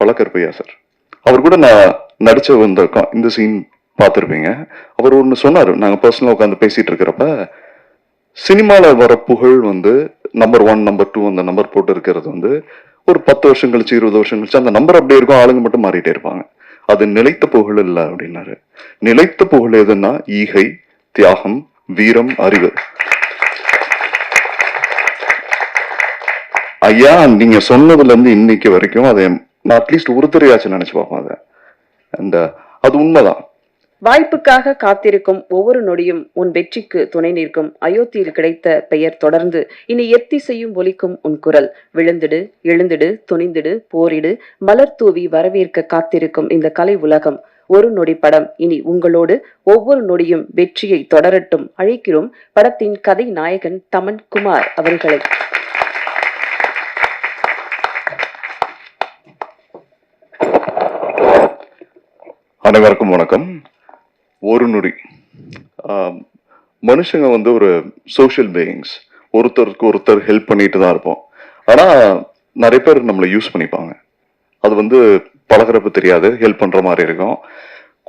Pazha Karuppaiah sir அவர் கூட நான் நடிச்ச இந்த இந்த சீன் பார்த்துருப்பீங்க. அவர் ஒன்று சொன்னார் நாங்கள் பர்சனலாக உட்காந்து பேசிகிட்டு இருக்கிறப்ப சினிமாவில் வர புகழ் வந்து நம்பர் ஒன் நம்பர் டூ அந்த நம்பர் போட்டு இருக்கிறது வந்து ஒரு பத்து வருஷம் கழிச்சு இருபது வருஷம் கழிச்சு அந்த நம்பர் அப்படியே இருக்கும் ஆளுங்க மட்டும் மாறிட்டே இருப்பாங்க. அது நிலைத்த புகழ் இல்லை அப்படின்னாரு. நிலைத்த புகழ் எதுன்னா ஈகை தியாகம் வீரம் அறிவு. ஐயா நீங்க சொன்னதுல இருந்து இன்னைக்கு வரைக்கும் அதை நான் அட்லீஸ்ட் ஒருத்தரையாச்சும் நினைச்சு பார்ப்பேன் அதை. அந்த uh, அது உண்மைதான். வாய்ப்புக்காக காத்திருக்கும் ஒவ்வொரு நொடியும் உன் வெற்றிக்கு துணை நிற்கும். அயோத்தியில் கிடைத்த பெயர் தொடர்ந்து இனி எத்திசையும் ஒலிக்கும் உன் குரல். விழுந்திடு எழுந்திடு துணிந்திடு போரிடு மலர் தூவி வரவேற்க காத்திருக்கும் இந்த கலை உலகம். ஒரு நொடி படம். இனி உங்களோடு ஒவ்வொரு நொடியும் வெற்றியை தொடரட்டும். அழைக்கிறோம் படத்தின் கதை நாயகன் தமன் குமார் அவர்களை. அனைவருக்கும் வணக்கம். ஒரு நொடி. மனுஷங்க வந்து ஒரு சோஷியல் பீயிங்ஸ் ஒருத்தருக்கு ஒருத்தர் ஹெல்ப் பண்ணிட்டு தான் இருப்போம். ஆனால் நிறைய பேர் நம்மளை யூஸ் பண்ணிப்பாங்க. அது வந்து பழகிறப்ப தெரியாது ஹெல்ப் பண்ணுற மாதிரி இருக்கும்.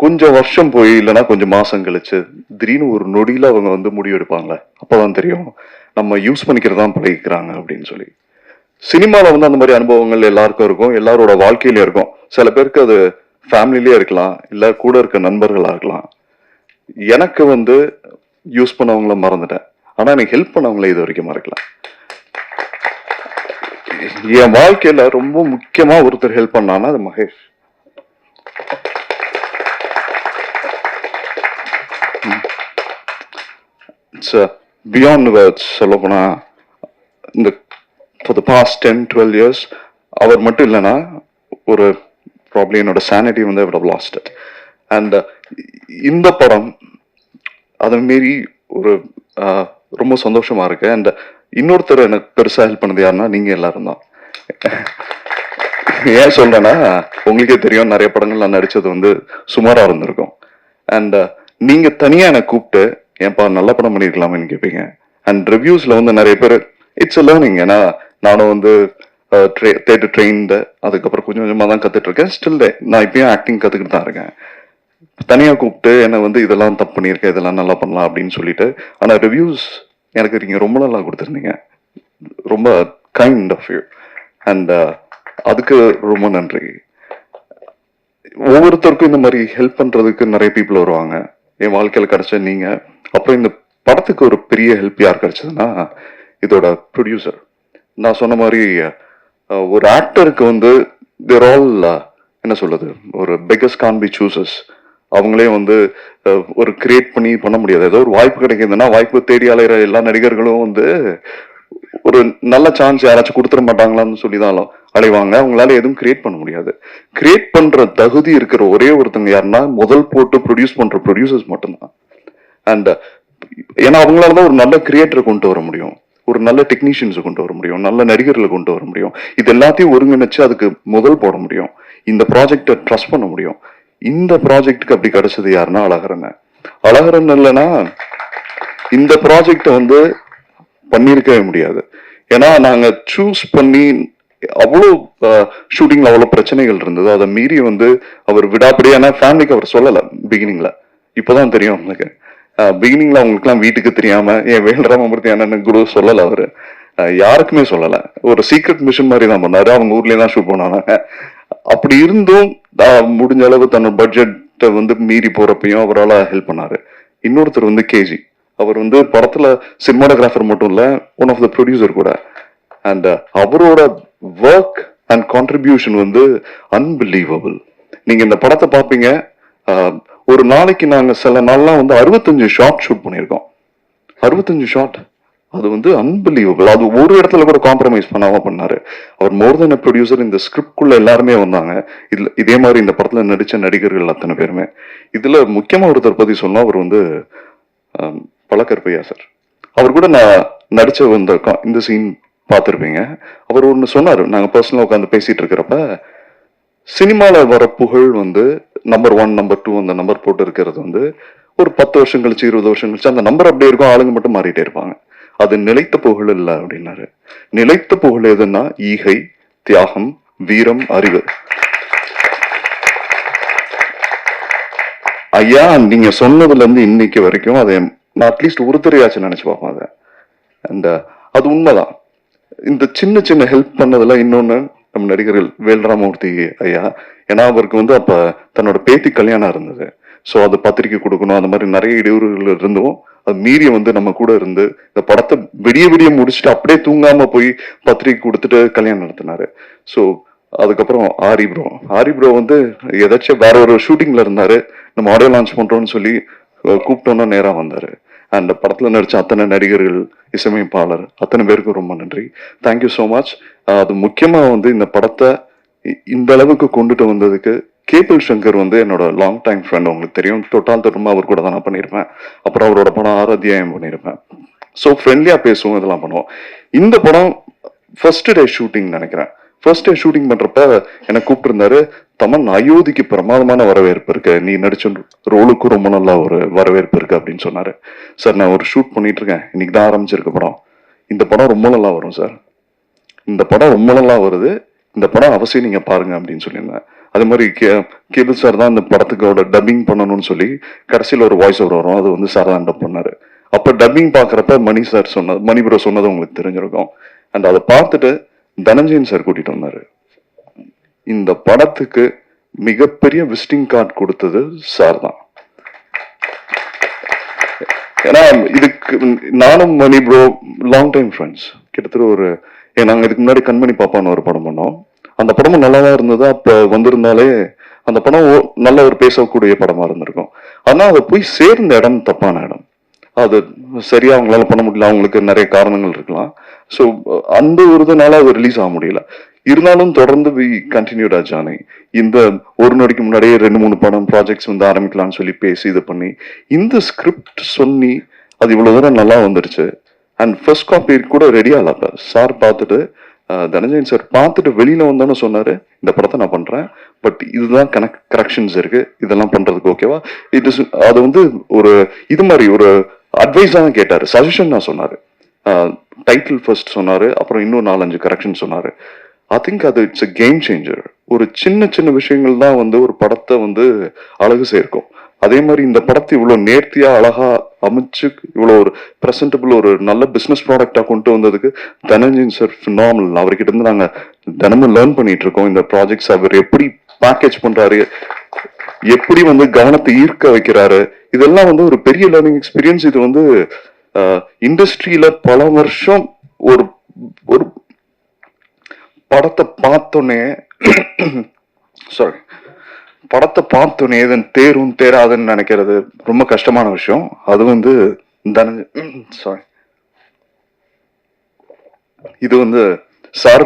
கொஞ்சம் வருஷம் போய் இல்லைன்னா கொஞ்சம் மாதம் கழிச்சு திடீர்னு ஒரு நொடியில் அவங்க வந்து முடிவெடுப்பாங்களே அப்போ தான் தெரியும் நம்ம யூஸ் பண்ணிக்கிறது தான் பழகிக்கிறாங்க அப்படின்னு சொல்லி. சினிமாவில் வந்து அந்த மாதிரி அனுபவங்கள் எல்லாருக்கும் இருக்கும். எல்லாரோட வாழ்க்கையிலும் இருக்கும். சில பேருக்கு அது ஃபேமிலிலேயே இருக்கலாம் இல்லை கூட இருக்க நண்பர்களாக இருக்கலாம். எனக்கு வந்து யூஸ் பண்ணவங்கள மறந்துட்டேன். ஆனால் எனக்கு ஹெல்ப் பண்ணவங்கள இது வரைக்கும் மறக்கலாம் என் வாழ்க்கையில் ரொம்ப முக்கியமாக ஒருத்தர் ஹெல்ப் பண்ணான்னா அது மகேஷ். இட்ஸ் பியாண்ட் வேர்ட்ஸ் சொல்ல போனால் இந்த for the past ten twelve years அவர் மட்டும் இல்லைன்னா ஒரு ப்ராப்ளம் என்னோட சானிட்டி வந்து விட லாஸ்ட் அண்ட் இந்த படம் அதை மீறி ஒரு ரொம்ப சந்தோஷமா இருக்கு. அண்ட் இன்னொருத்தர் எனக்கு பெருசாக ஹெல்ப் பண்ணது யாருன்னா நீங்க எல்லாரும் தான். ஏன் சொல்றேன்னா உங்களுக்கே தெரியும் நிறைய படங்கள் நான் நடிச்சது வந்து சுமாரா இருந்திருக்கும். அண்ட் uh, நீங்க தனியா எனக்கு கூப்பிட்டு ஏன்பா நல்ல படம் பண்ணிருக்கலாமேன்னு கேட்பீங்க அண்ட் ரிவ்யூஸ்ல வந்து நிறைய பேர் இட்ஸ் லேர்னிங் ஏன்னா நானும் வந்து தேட்டர் ட்ரெயின்டு அதுக்கப்புறம் கொஞ்சம் கொஞ்சமாக தான் கற்றுட்டு இருக்கேன் ஸ்டில் நான் இப்பயும் ஆக்டிங் கற்றுக்கிட்டு தான் இருக்கேன். தனியாக கூப்பிட்டு என்னை வந்து இதெல்லாம் தப்பு பண்ணியிருக்கேன் இதெல்லாம் நல்லா பண்ணலாம் அப்படின்னு சொல்லிட்டு ஆனால் ரிவ்யூஸ் எனக்கு நீங்கள் ரொம்ப நல்லா கொடுத்துருந்தீங்க. ரொம்ப கைண்ட் ஆஃப் யூ அண்ட் அதுக்கு ரொம்ப நன்றி. ஒவ்வொருத்தருக்கும் இந்த மாதிரி ஹெல்ப் பண்ணுறதுக்கு நிறைய பீப்புள் வருவாங்க. என் வாழ்க்கையில் கிடச்ச நீங்கள் அப்புறம் இந்த படத்துக்கு ஒரு பெரிய ஹெல்ப் யார் கிடச்சதுன்னா இதோட ப்ரொடியூசர் நான் சொன்ன மாதிரி ஒரு ஆக்டருக்கு வந்து தேர் ஆல் என்ன சொல்றது ஒரு பிக்கஸ்ட் கான் பி சூசஸ் அவங்களே வந்து ஒரு கிரியேட் பண்ணி பண்ண முடியாது. ஏதோ ஒரு வாய்ப்பு கிடைக்குதுன்னா வாய்ப்பு தேடி அலைகிற எல்லா நடிகர்களும் வந்து ஒரு நல்ல சான்ஸ் யாராச்சும் கொடுத்துட மாட்டாங்களான்னு சொல்லிதாலும் அலைவாங்க. அவங்களால எதுவும் கிரியேட் பண்ண முடியாது. கிரியேட் பண்ற தகுதி இருக்கிற ஒரே ஒருத்தங்க யாருன்னா முதல் போட்டு ப்ரொடியூஸ் பண்ற ப்ரொடியூசர்ஸ் மட்டும்தான். அண்ட் ஏன்னா அவங்களால தான் ஒரு நல்ல கிரியேட்டரை கொண்டு வர முடியும். ஒரு நல்ல டெக்னீஷியன்ஸை கொண்டு வர முடியும் நல்ல நடிகர்களை கொண்டு வர முடியும். இது எல்லாத்தையும் ஒருங்கிணைச்சு அதுக்கு முதல் போட முடியும். இந்த ப்ராஜெக்டை ட்ரஸ்ட் பண்ண முடியும். இந்த ப்ராஜெக்ட்டுக்கு அப்படி கிடைச்சது யாருன்னா அழகரன். அழகரன் இல்லைன்னா இந்த ப்ராஜெக்டை வந்து பண்ணியிருக்கவே முடியாது. ஏன்னா நாங்கள் சூஸ் பண்ணி அவ்வளோ ஷூட்டிங்கில் அவ்வளோ பிரச்சனைகள் இருந்தது. அதை மீறி வந்து அவர் விடாப்படியான ஃபேமிலிக்கு அவர் சொல்லலை பிகினிங்கில் இப்போதான் தெரியும் உங்களுக்கு. பிகினிங்ல அவங்களுக்குலாம் வீட்டுக்கு தெரியாம என் வேல்ராமமூர்த்தி அண்ணன் குரு சொல்லலை அவரு. யாருக்குமே சொல்லல. ஒரு சீக்ரெட் மிஷன் மாதிரி தான் பண்ணாரு. அவங்க ஊர்லயே தான் ஷூட் பண்ணாங்க. அப்படி இருந்தும் முடிஞ்ச அளவு தன்னோட பட்ஜெட்டை வந்து மீறி போறப்பையும் அவரால் ஹெல்ப் பண்ணாரு. இன்னொருத்தர் வந்து கேஜி. அவர் வந்து படத்துல சினிமாட்டோகிராஃபர் மட்டும் இல்ல ஒன் ஆஃப் த ப்ரொடியூசர் கூட. அண்ட் அவரோட ஒர்க் அண்ட் கான்ட்ரிபியூஷன் வந்து அன்பிலீவபிள் நீங்க இந்த படத்தை பார்ப்பீங்க. ஒரு நாளைக்கு நாங்க சில நாள்லாம் வந்து அறுபத்தஞ்சு ஷாட் ஷூட் பண்ணியிருக்கோம். அறுபத்தஞ்சு ஷாட் அது வந்து அன்பிலீவபிள் அது ஒரு இடத்துல கூட காம்ப்ரமைஸ் பண்ணாம பண்ணாரு. அவர் மோர் தென் ப்ரொடியூசர் இந்த ஸ்கிரிப்ட்குள்ள எல்லாருமே வந்தாங்க. இதுல இதே மாதிரி இந்த படத்துல நடிச்ச நடிகர்கள் அத்தனை பேருமே. இதுல முக்கியமா ஒருத்தர் பத்தி சொன்னா அவர் வந்து பழக்கற்பையா சார். அவர் கூட நான் நடிச்ச வந்த இந்த சீன் பார்த்துருப்பீங்க. அவர் ஒன்று சொன்னார். நாங்கள் பர்சனலாக உட்காந்து பேசிகிட்டு இருக்கிறப்ப சினிமாவில் வர புகழ் வந்து நம்பர் ஒன் நம்பர் டூ அந்த நம்பர் போட்டு இருக்கிறது வந்து ஒரு பத்து வருஷம் கழிச்சு இருபது வருஷம் கழிச்சு அந்த நம்பர் அப்படியே இருக்கும். ஆளுங்க மட்டும் மாறிட்டே இருப்பாங்க. அது நிலைத்த புகழ் இல்லை அப்படின்னாரு. நிலைத்த புகழ் எதுன்னா ஈகை தியாகம் வீரம் அறிவு. ஐயா நீங்க சொன்னதுல இருந்து இன்னைக்கு வரைக்கும் அதை நான் அட்லீஸ்ட் ஒரு நினைச்சு பார்ப்போம் அதை. அந்த அது உண்மைதான். இந்த சின்ன சின்ன ஹெல்ப் பண்ணதுல இன்னொன்னு நம்ம நடிகர்கள் வேல்ராமூர்த்தி ஐயா ஏன்னா அவருக்கு வந்து அப்ப தன்னோட பேத்தி கல்யாணம் இருந்தது ஸோ அது பத்திரிக்கை கொடுக்கணும் அந்த மாதிரி நிறைய இடையூறுகள் இருந்தும் அது மீறி வந்து நம்ம கூட இருந்து இந்த படத்தை விடிய விடிய முடிச்சுட்டு அப்படியே தூங்காம போய் பத்திரிக்கை கொடுத்துட்டு கல்யாணம் நடத்தினாரு. ஸோ அதுக்கப்புறம் ஆரி ப்ரோ ஆரி ப்ரோ வந்து ஏதாச்சும் வேற ஒரு ஷூட்டிங்ல இருந்தாரு. நம்ம ஆடியோ லான்ச் பண்றோம்னு சொல்லி கூப்பிட்டோன்னா நேராக வந்தாரு. அந்த படத்துல நடிச்ச அத்தனை நடிகர்கள் இசையமைப்பாளர் அத்தனை பேருக்கும் ரொம்ப நன்றி. தேங்க்யூ ஸோ மச் அது முக்கியமா வந்து இந்த படத்தை இந்த அளவுக்கு கொண்டுட்டு வந்ததுக்கு கேபிள் சங்கர் வந்து என்னோட லாங் டைம் ஃப்ரெண்ட் உங்களுக்கு தெரியும். தொட்டால் தொட்டுமா அவர் கூட தான் நான் பண்ணியிருப்பேன் அப்புறம் அவரோட படம் ஆராத்தியாயம் பண்ணியிருப்பேன் ஸோ ஃப்ரெண்ட்லியா பேசுவோம் இதெல்லாம் பண்ணுவோம். இந்த படம் ஃபர்ஸ்ட் டே ஷூட்டிங் நினைக்கிறேன். ஃபர்ஸ்ட் டே ஷூட்டிங் பண்றப்ப என்னை கூப்பிட்டுருந்தாரு தமன் அயோத்திக்கு பிரமாதமான வரவேற்பு இருக்கு. நீ நடிச்ச ரோலுக்கும் ரொம்ப நல்ல ஒரு வரவேற்பு இருக்கு அப்படின்னு சொன்னாரு. சார் நான் ஒரு ஷூட் பண்ணிட்டு இருக்கேன் இன்னைக்கு தான் ஆரம்பிச்சிருக்க படம். இந்த படம் ரொம்ப நல்லா வரும் சார். இந்த படம் ரொம்ப நல்லா வருது. இந்த படம் அவசியம் நீங்கள் பாருங்க அப்படின்னு சொல்லியிருந்தேன். அது மாதிரி கே கேபிள் சார் தான் இந்த படத்துக்கோட டப்பிங் பண்ணணும்னு சொல்லி கடைசியில் ஒரு வாய்ஸ் ஓவர் வரும். அது வந்து சார் தான் டப் பண்ணார். அப்போ டப்பிங் பார்க்குறப்ப மணி சார் சொன்னது மணி ப்ரோ சொன்னது உங்களுக்கு தெரிஞ்சிருக்கும். அண்ட் அதை பார்த்துட்டு தனஞ்சயன் சார் கூட்டிகிட்டு வந்தார். இந்த படத்துக்கு மிகப்பெரிய விசிட்டிங் கார்டு கொடுத்தது சார் தான். ஏன்னா இதுக்கு நானும் Mani bro long time friends கிட்டத்தட்ட ஒரு நாங்கள் இதுக்கு முன்னாடி கண்மணி பாப்பான்னு ஒரு படம் பண்ணோம். அந்த படமும் நல்லா தான் இருந்தது. அப்போ வந்திருந்தாலே அந்த படம் ஓ- நல்ல ஒரு பேசக்கூடிய படமா இருந்திருக்கும். ஆனால் அதை போய் சேர்ந்த இடம் தப்பான இடம். அது சரியா அவங்களால பண்ண முடியல. அவங்களுக்கு நிறைய காரணங்கள் இருக்கலாம். ஸோ அந்த ஒரு இதனால அது ரிலீஸ் ஆக முடியல. இருந்தாலும் தொடர்ந்து வி கண்டினியூட் ஜானி இந்த ஒரு நொடிக்கு முன்னாடியே ரெண்டு மூணு படம் ப்ராஜெக்ட்ஸ் வந்து ஆரம்பிக்கலாம்னு சொல்லி பேசி இது பண்ணி இந்த ஸ்கிரிப்ட் சொல்லி அது இவ்வளவு தூரம் நல்லா வந்துருச்சு. அண்ட் ஃபர்ஸ்ட் காப்பி கூட ரெடி ஆகல சார் பார்த்துட்டு தனஞ்சயன் சார் பார்த்துட்டு வெளியில வந்தோன்னு சொன்னாரு. இந்த படத்தை நான் பண்றேன். பட் இதுதான் கனெக்ட் கரெக்ஷன்ஸ் இருக்கு. இதெல்லாம் பண்றதுக்கு ஓகேவா இட் இஸ் அது வந்து ஒரு இது மாதிரி ஒரு அட்வைஸ் தான் கேட்டாரு. சஜஷன் நான் சொன்னாரு. டைட்டில் ஃபர்ஸ்ட் சொன்னாரு. அப்புறம் இன்னும் நாலஞ்சு கரெக்ஷன் சொன்னாரு. ஐ திங்க் அது இட்ஸ் அ கேம் சேஞ்சர் ஒரு சின்ன சின்ன விஷயங்கள் தான் வந்து ஒரு படத்தை வந்து அழகு சேர்க்கும். அதே மாதிரி இந்த படத்தை இவ்வளோ நேர்த்தியாக அழகா அமைச்சு இவ்வளோ ஒரு ப்ரெசன்டபிள் ஒரு நல்ல பிஸ்னஸ் ப்ராடக்டாக கொண்டு வந்ததுக்கு தனஞ்சன் சார் ஃபினாமல் அவர்கிட்ட இருந்து நாங்கள் தினமும் லேர்ன் பண்ணிட்டு இருக்கோம். இந்த ப்ராஜெக்ட்ஸ் அவர் எப்படி பேக்கேஜ் பண்றாரு எப்படி வந்து கவனத்தை ஈர்க்க வைக்கிறாரு இதெல்லாம் வந்து ஒரு பெரிய லேர்னிங் எக்ஸ்பீரியன்ஸ் இது வந்து இண்டஸ்ட்ரியில பல வருஷம் ஒரு ஒரு படத்தை பார்த்தோன்னே சாரி படத்தை பார்த்தோன்னே இதன் தேரும் தேராதுன்னு நினைக்கிறது ரொம்ப கஷ்டமான விஷயம். அது வந்து தனஞ்ச சாரி இது வந்து சார்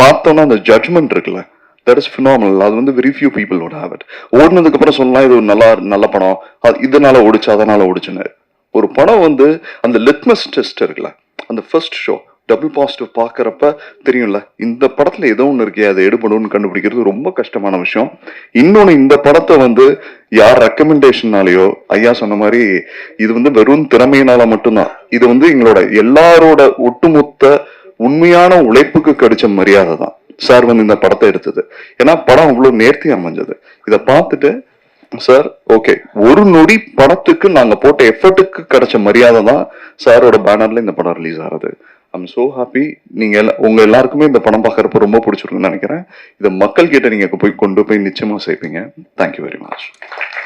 பார்த்தோன்னா அந்த ஜட்மெண்ட் இருக்குல்ல. தட் இஸ் ஃபினாமினல் அது வந்து very few people would have it ஓடினதுக்கு அப்புறம் சொல்லலாம் இது ஒரு நல்லா நல்ல படம். அது இதனால ஓடிச்சு அதனால ஓடிச்சுன்னு. ஒரு படம் வந்து அந்த லிட்மஸ் டெஸ்ட் இருக்குல்ல. அந்த ஃபர்ஸ்ட் ஷோ டபுள் பாசிட்டிவ் பார்க்குறப்ப தெரியும்ல இந்த படத்தில் ஏதோ ஒன்று இருக்கே அதை எடுபடும்னு கண்டுபிடிக்கிறது ரொம்ப கஷ்டமான விஷயம். இன்னொன்று இந்த படத்தை வந்து யார் ரெக்கமெண்டேஷன்னாலேயோ ஐயா சொன்ன மாதிரி இது வந்து வெறும் திறமையினால மட்டும்தான். இது வந்து எங்களோட எல்லாரோட ஒட்டுமொத்த உண்மையான உழைப்புக்கு கிடைச்ச மரியாதை தான். சார் வந்து இந்த படத்தை எடுத்தது. ஏன்னா படம் அவ்வளோ நேர்த்தி அமைஞ்சது. இதை பார்த்துட்டு சார் ஓகே. ஒரு நொடி படத்துக்கு நாங்கள் போட்ட எஃபர்ட்டுக்கு கிடைச்ச மரியாதை தான் சாரோட பேனர்ல இந்த படம் ரிலீஸ் ஆகுது. ஐம் ஸோ ஹாப்பி நீங்க எல்லா- உங்க எல்லாருக்குமே இந்த படம் பார்க்கறப்ப ரொம்ப பிடிச்சிருக்குன்னு நினைக்கிறேன். இதை மக்கள் கிட்ட நீங்க போய் கொண்டு போய் நிச்சயமா சேர்ப்பீங்க. Thank you very much